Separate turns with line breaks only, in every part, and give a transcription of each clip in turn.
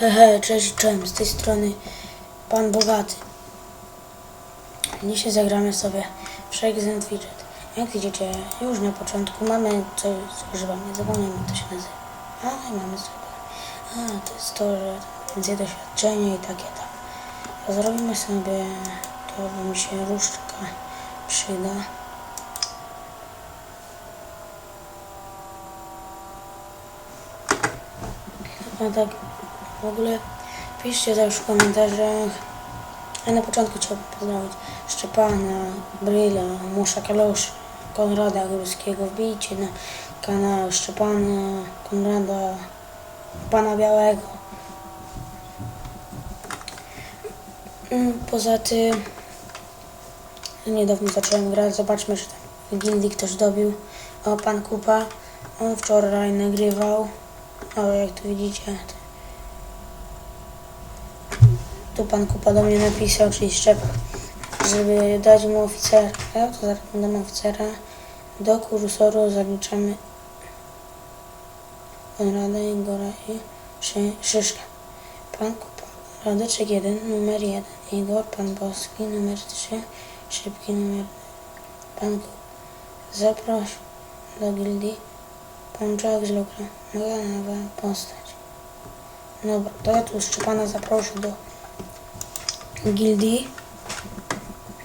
Hehe, cześć, cześć, z tej strony Pan Bogaty. Dzisiaj zagramy sobie w Shake Widget. Jak widzicie, już na początku mamy coś z używaniem, zapomniałem jak to się nazywa. Ale mamy sobie. A, to jest to, że więcej doświadczenia i takie tam. Zrobimy sobie, to mi się różdżka przyda. No tak, w ogóle piszcie też w komentarzach. Ja na początku chciałbym pozdrowić Szczepana, Bryla, Musza Kaloszy, Konrada Górskiego. Wbijcie na kanał Szczepana, Konrada, Pana Białego. Mm, Poza tym niedawno zacząłem grać. Zobaczmy, czy tam w gildii ktoś dobił. O, Pan Kupa. On wczoraj nagrywał. O, jak tu widzicie. Tu pan Kupa do mnie napisał, czyli Szczepan, żeby dać mu oficera. To zaraz dam oficera. Do kursoru zaliczamy Konrada Igora i Szy, Szyszka. Pan Kupa. Radeczek 1, numer 1. Igor, pan Boski, numer 3. Szybki numer Pan Kupa. Zaproś do gildii Pączak z lukra. Moja nowa postać. Dobra, to ja tu Szczepana zaproszę do gildii.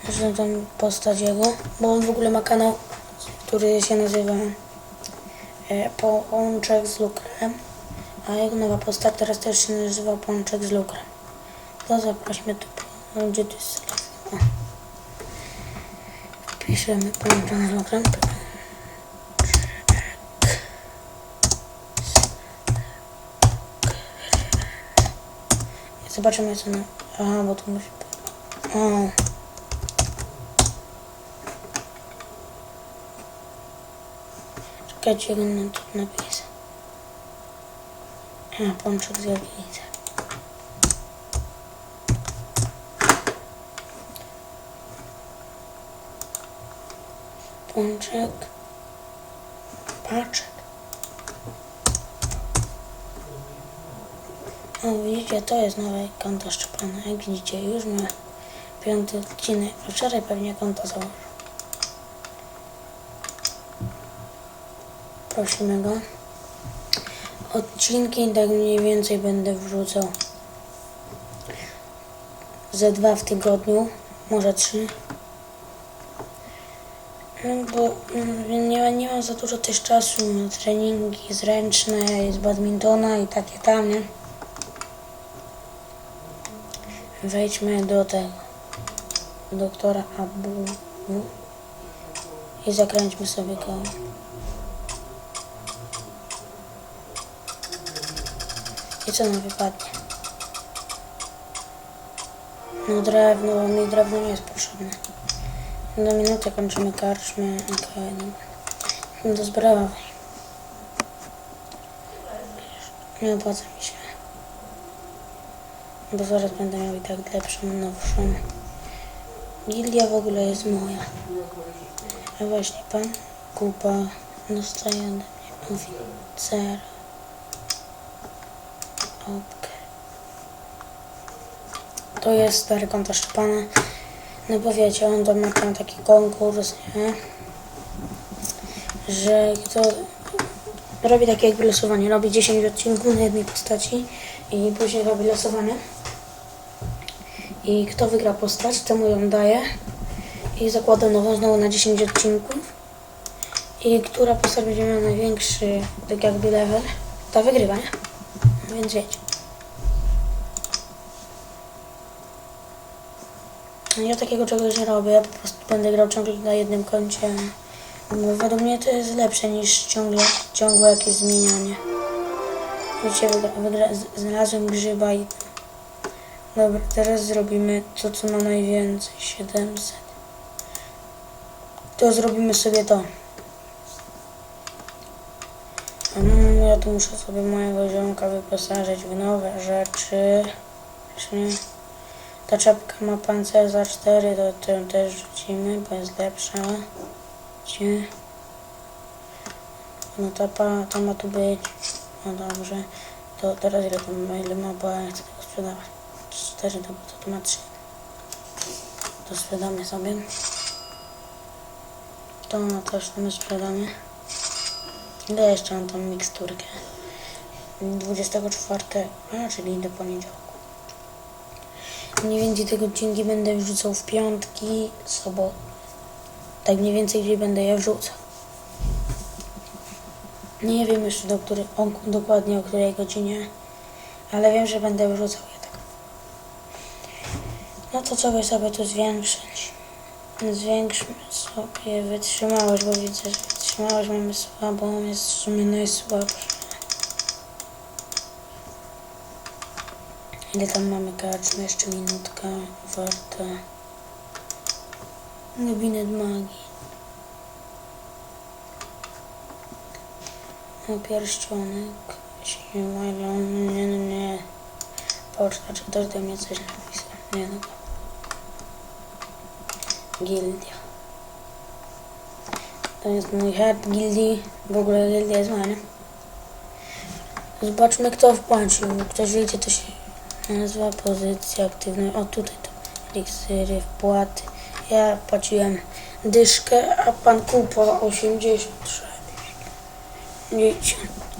Że tam postać jego, bo on w ogóle ma kanał, który się nazywa e, Pączek z lukrem. A jego nowa postać teraz też się nazywa Pączek z lukrem. To zaprośmy tu, gdzie tu jest o. Piszemy Pączek z lukrem. Zobaczymy co na... Aha, bo tu musi... O. Czekajcie, jak on tu napisał. A, pączek z jagnicy. Pączek. Paczek. O, widzicie, to jest nowe konto Szczepana. Jak widzicie, już ma piąty odcinek. Wczoraj pewnie konto założył. Prosimy go. Odcinki tak mniej więcej będę wrzucał ze dwa w tygodniu, może trzy. No bo mm, nie, nie mam za dużo też czasu na treningi zręczne, z badmintona i takie tam, nie? Wejdźmy do tego doktora Abu i zakręćmy sobie koło. I co nam wypadnie? No drewno, bo mi drewno nie jest potrzebne. Do minuty kończymy karczmy. Dobra. Do zbrojowej. Nie opłaca mi się. Bo zaraz będę miał i tak lepszą, nowszą. Gildia w ogóle jest moja. A właśnie pan Kupa dostaje ode mnie oficer. Ok. To jest stary konto Szczepana. No bo wiecie, on tam ma tam taki konkurs, nie? Że kto robi takie jakby losowanie, robi 10 odcinków na jednej postaci i później robi losowanie. I kto wygra postać, temu ją daje i zakłada nową znowu na 10 odcinków. I która postać będzie miała największy, tak jakby level, ta wygrywa, nie? Więc wiecie. No Ja takiego czegoś nie robię, ja po prostu będę grał ciągle na jednym koncie. Bo według mnie to jest lepsze niż ciągle, ciągłe jakieś zmienianie. Wiecie, wygra, wygra, znalazłem grzyba i... Dobra, teraz zrobimy to, co ma najwięcej, 700. To zrobimy sobie to. Mm, Ja tu muszę sobie mojego ziomka wyposażyć w nowe rzeczy. Ta czapka ma pancerza 4, to tę też rzucimy, bo jest lepsza. No ta, pa, to ma tu być. No dobrze. to teraz ile to ile ma, bo ja chcę tego sprzedawać. 4, to, to, to ma 3. To sprzedamy sobie. To no też my sprzedamy. Ile jeszcze mam tą miksturkę? 24, a czyli do poniedziałku. Mniej więcej tego odcinki będę wrzucał w piątki, sobot. Tak mniej więcej gdzie będę je wrzucał. Nie wiem jeszcze do której, o, dokładnie o której godzinie, ale wiem, że będę wrzucał. No to co by sobie tu zwiększyć? Zwiększmy sobie wytrzymałość, bo widzę, że wytrzymałość mamy słabą, jest w sumie najsłabsza. Ile tam mamy karczmy? Jeszcze minutka warta. Gabinet magii. O, pierścionek. Siłajlon. Nie, nie, nie. Poczta, czy ktoś do mnie coś napisał? Nie, no. Gildia. To jest mój head gildii. W ogóle gildia jest nie? Zobaczmy kto wpłacił. Ktoś wiecie, to się nazywa pozycja aktywna. O tutaj to. Eliksiry, wpłaty. Ja płaciłem dyszkę, a pan kupa 86. Nie,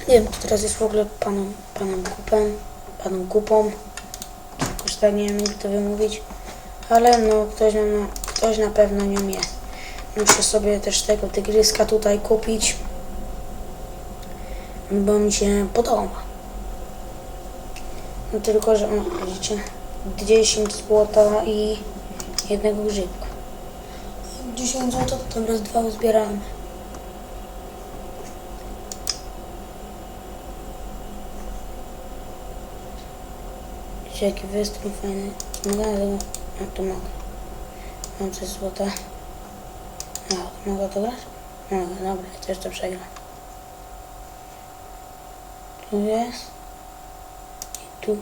wiem, kto teraz jest w ogóle panem, panem kupem, panem kupą. Już tak nie wiem, jak to wymówić. Ale no, ktoś na, ktoś na pewno nią jest. Muszę sobie też tego tygryska tutaj kupić, bo mi się podoba. No tylko, że o, widzicie, 10 złota i jednego grzybka. 10 zł to teraz dwa uzbieramy. Jaki wystrój fajny. Mogę na tego... No tu mogę. Mam coś złota. No, mogę to grać? Mogę, dobra, ja też to przegram. Tu jest. I tu.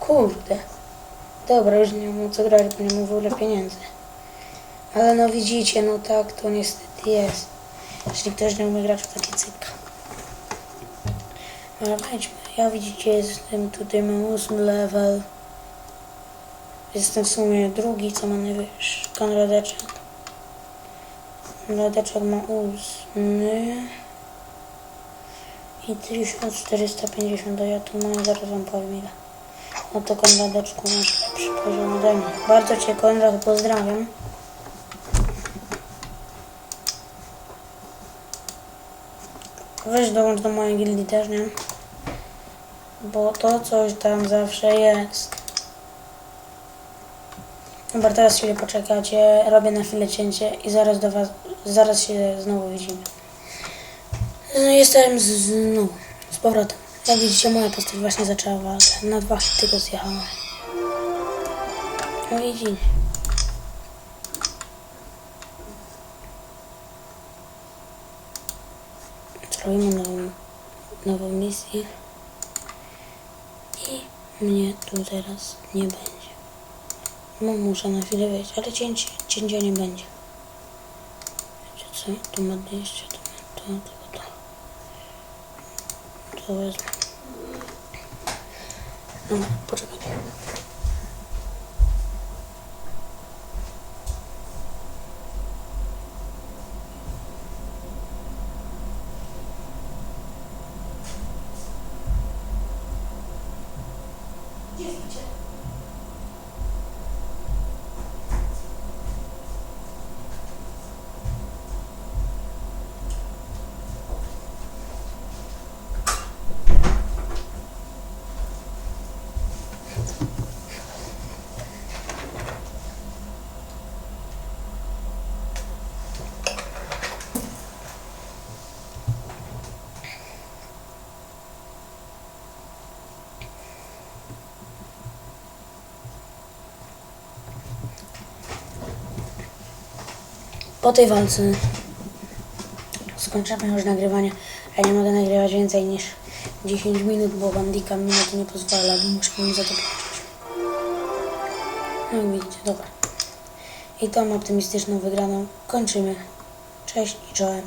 Kurde. Dobra, już nie mam co grać, bo nie mam w ogóle pieniędzy. Ale no widzicie, no tak to niestety jest. Jeśli ktoś nie umie grać w takie cyka. Ale wejdźmy. Ja widzicie, jestem tutaj, mam ósmy level. Jestem w sumie drugi, co ma najwyższy. Konradeczek. Konradeczek ma ósmy. I 1450, a ja tu mam, zaraz wam powiem ile. No to Konradeczku masz lepszy ode mnie. Bardzo Cię Konrad pozdrawiam. Weź dołącz do mojej gildii też, nie? Bo to coś tam zawsze jest. Dobra, teraz chwilę poczekacie, robię na chwilę cięcie i zaraz do was, zaraz się znowu widzimy. No, jestem z, znów, z powrotem. Jak widzicie, moja postać właśnie zaczęła walkę. Na dwa hity go zjechała. No widzicie. Zrobimy nową, nową misję. I mnie tu teraz nie będzie. No muszę na chwilę wejść, ale cięcie, cięcia nie będzie. Wiecie co? Tu ma 200, tu ma to, to, to. To wezmę. Dobra, poczekaj. Po tej walce skończymy już nagrywanie. Ja nie mogę nagrywać więcej niż 10 minut, bo bandika mi na to nie pozwala, bo muszę mu za to płacić. No jak widzicie, dobra. I tą optymistyczną wygraną kończymy. Cześć i czołem.